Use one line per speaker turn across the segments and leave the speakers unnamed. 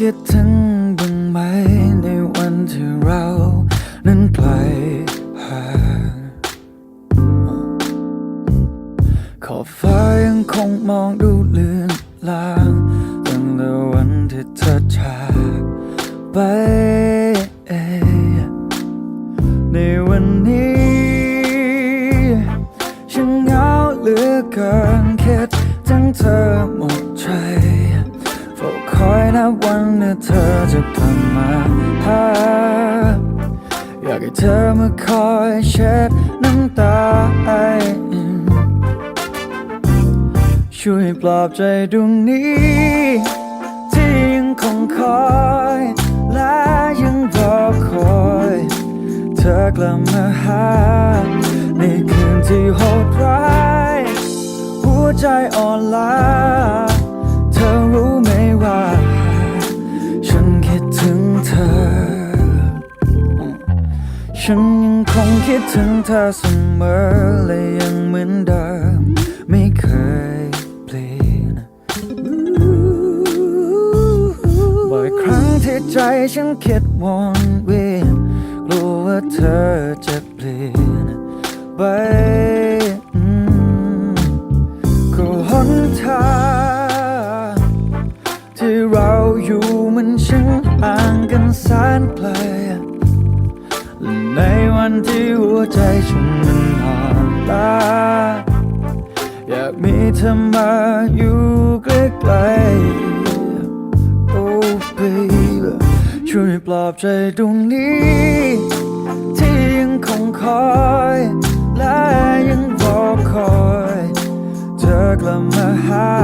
คิดถึงบ้างไหมในวันที่เรา นั้นไกลห่างขอบฟ้ายังคงมองดู คอยเช็ดน้ำตาช่วยปลอบใจดวงนี้ ที่ยังคงคอยและยังรอคอย เธอกลับมาหาในคืนที่โหดร้าย หัวใจอ่อนล้า คิดถึงเธอเสมอและยังเหมือนเดิม ไม่เคยเปลี่ยนบ่อยครั้งที่ใจฉันคิดวนเวียนกลัวว่าเธอจะเปลี่ยนไป ฉันมันอ่อนล้าอยากมีเธอมาอยู่ใกล้ๆ Oh baby ช่วยปลอบใจตรงนี้ ที่ยังคงคอย และยังรอคอย เธอกลับมาหา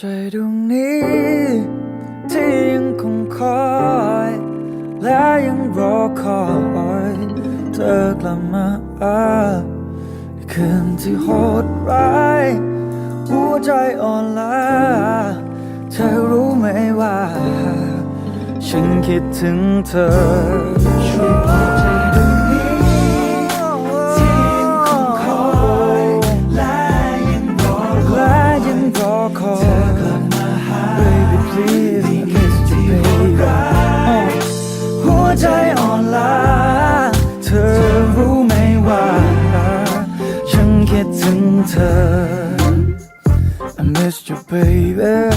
ใจดวงนี้ ที่ยังคงคอย และยังรอคอยเธอกลับมาคืนที่โหดร้ายหัวใจอ่อนล้าเธอรู้ไหมว่า ฉันคิดถึงเธอช่วยปลอบ ใจอ่อนล้าเธอรู้ไหมว่า ฉันคิดถึงเธอ I miss you baby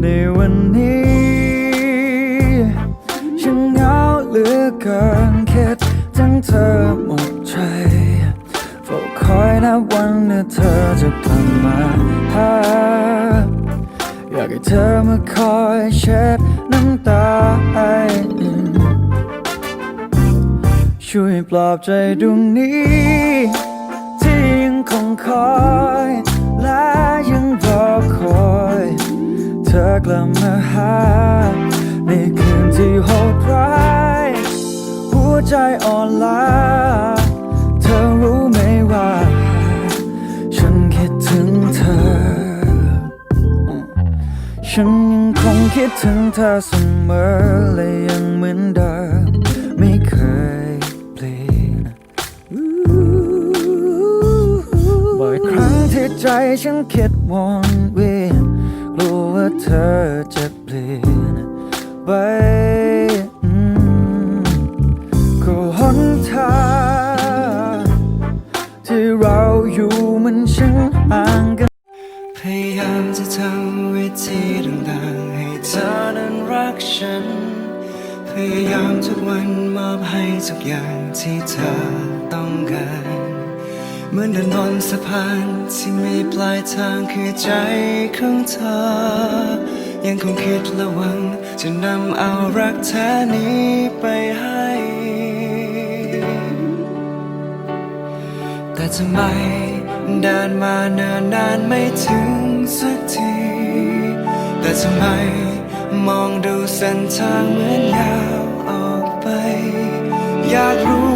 ในวันนี้ ฉันเหงาเหลือเกินคิดถึงเธอหมดใจเฝ้าคอยนับวันเมื่อเธอจะกลับมาหาอยากให้เธอมาคอยเช็ดน้ำตาให้ช่วยปลอบใจดวงนี้ที่ยังคงคอย ธอกลับมาหา ในคืนที่โหดร้ายหัวใจอ่อนล้า เธอรู้ไหมว่า ฉันคิดถึงเธอ ฉันยังคงคิดถึงเธอเสมอและยังเหมือนเดิมไม่เคยเปลี่ยนบ่อยครั้งที่ใจฉันคิดวนเวียนกลัวว่า เธอจะเปลี่ยนไปก็หนทางที่เราอยู่มันช่างห่างกัน
พยายามจะทำวิธีต่างๆ ให้เธอนั้นรักฉัน พยายามทุกวันมอบให้ทุกอย่างที่เธอต้องการ เหมือนเดินบนสะพานที่มีปลายทางคือใจของเธอ ยังคงคิดและหวัง จะนำเอารักแท้นี้ไปให้ แต่ทำไมเดินมาเนินนานไม่ถึงสักที แต่ทำไมมองดูเส้นทางเหมือนยาวออกไป อยากรู้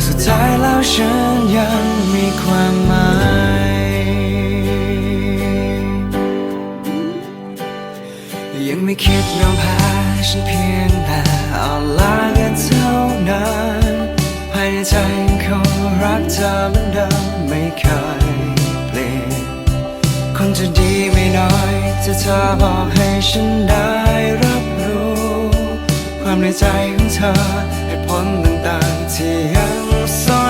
ว่าสุดท้ายแล้วฉันยังมีความหมายยังไม่คิดยอมแพ้ฉันเพียงแต่อ่อนล้ากันเท่านั้นภายในใจยังคงรักเธอเหมือนเดิมไม่เคยเปลี่ยนคนจะดีไม่น้อยจะเธอบอกให้ฉันได้รับรู้ ความในใจของเธอเหตุผลต่างๆที่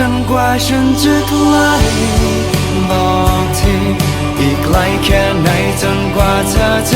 จนกว่าฉันจะใกล้บอกทีอีกไกลแค่ไหนจนกว่าเธอจะ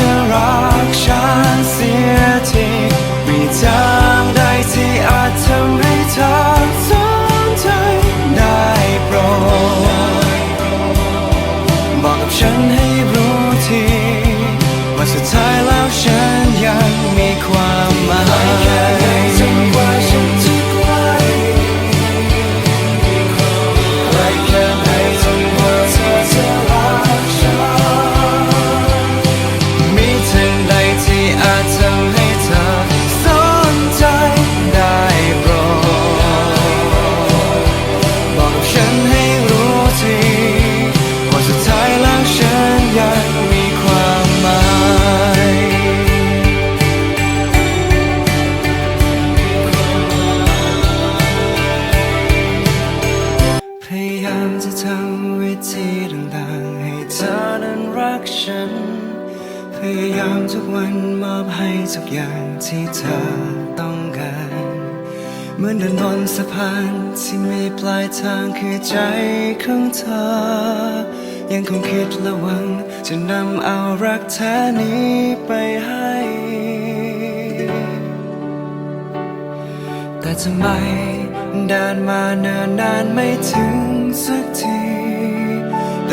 ำวิธีต่างๆ ให้เธอนั้นรักฉัน พยายามทุกวันมอบให้ทุกอย่างที่เธอต้องการ เหมือนเดินบนสะพานที่มีปลายทางคือใจของเธอ ยังคงคิดและหวัง จะนำเอารักแท้นี้ไปให้ แต่ทำไมเดินมาเนินนานไม่ถึง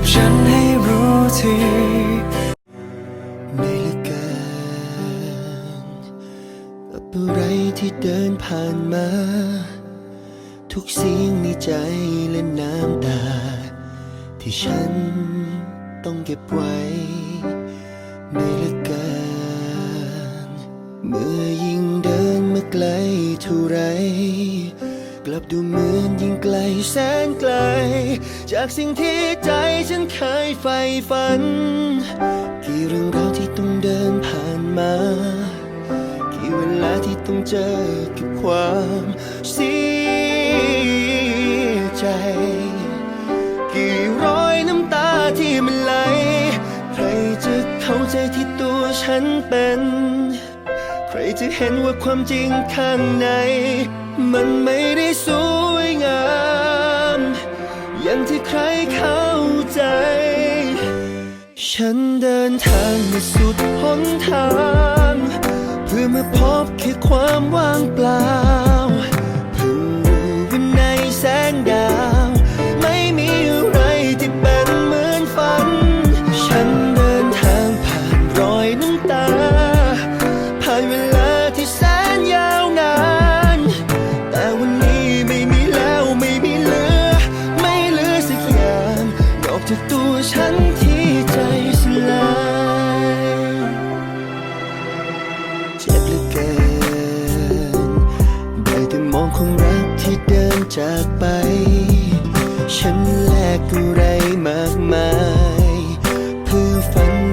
กับฉันให้รู้ทีไม่ละกักับอะไรที่
เดินผ่านมา ทุกเสียงในใจและน้ำตา ที่ฉันต้องเก็บไว้ไม่ละกันเมื่อยิ่งเดินมาไกลเท่าไร กลับดูเหมือนยิ่งไกลแสนไกล จากสิ่งที่ใจฉันเคยใฝ่ฝัน กี่เรื่องราวที่ต้องเดินผ่านมา กี่เวลาที่ต้องเจอกับความเสียใจ กี่ร้อยน้ำตาที่มันไหล ใครจะเข้าใจที่ตัวฉันเป็น ใครจะเห็นว่าความจริงข้างใน มันไม่ได้สวยงาม อย่างที่ใครเข้าใจ ฉันเดินทางมาสุดหนทาง เพื่อมาพบแค่ความว่างเปล่า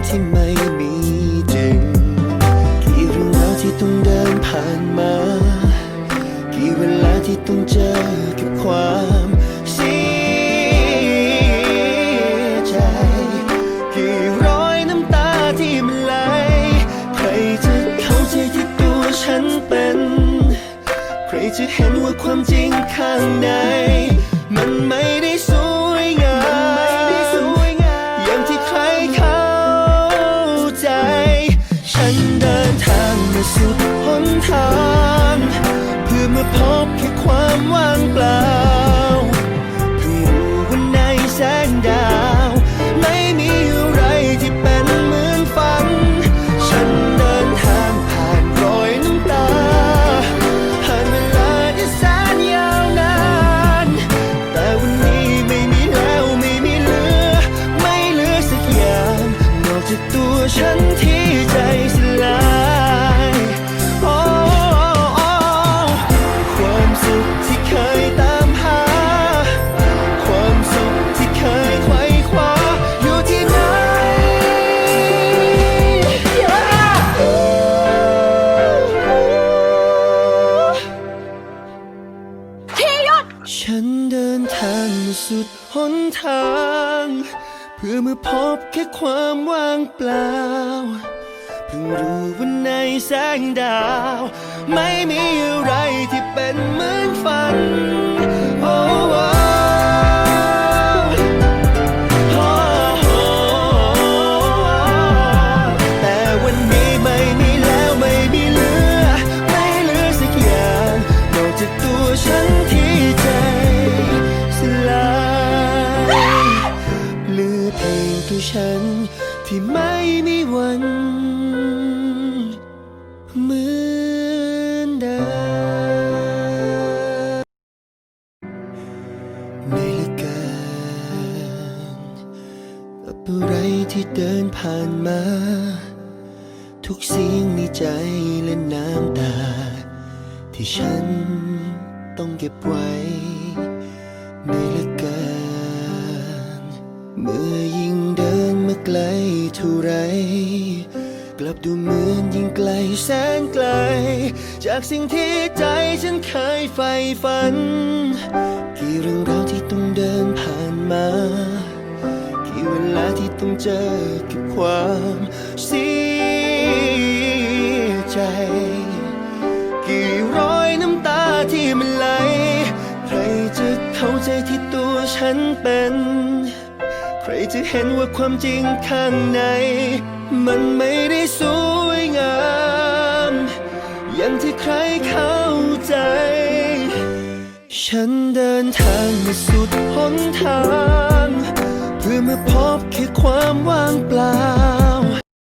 ฝัน ทาง เพื่อมาพบแค่ความว่างเปล่า ฉันเดินทางมาสุดหนทาง เพื่อมาพบแค่ความว่างเปล่า เพิ่งรู้ว่าในแสงดาว ไม่มีอะไรที่เป็นเหมือนฝัน โอ้โอ้โอ้โอ้แต่วันนี้ไม่มีแล้วไม่มีเหลือ ไม่เหลือสักอย่างนอกจากตัวฉัน ที่ฉันต้องเก็บไว้ไม่เหลือเกินเมื่อยิ่งเดินมาไกลเท่าไร กลับดูเหมือนยิ่งไกลแสนไกล จากสิ่งที่ใจฉันเคยใฝ่ฝัน กี่เรื่องราวที่ต้องเดินผ่านมา กี่เวลาที่ต้องเจอกับความ ใจที่ตัวฉันเป็น ใครจะเห็นว่าความจริงข้างใน มันไม่ได้สวยงาม อย่างที่ใครเข้าใจ ฉันเดินทางมาสุดหนทาง เพื่อมาพบแค่ความว่างเปล่า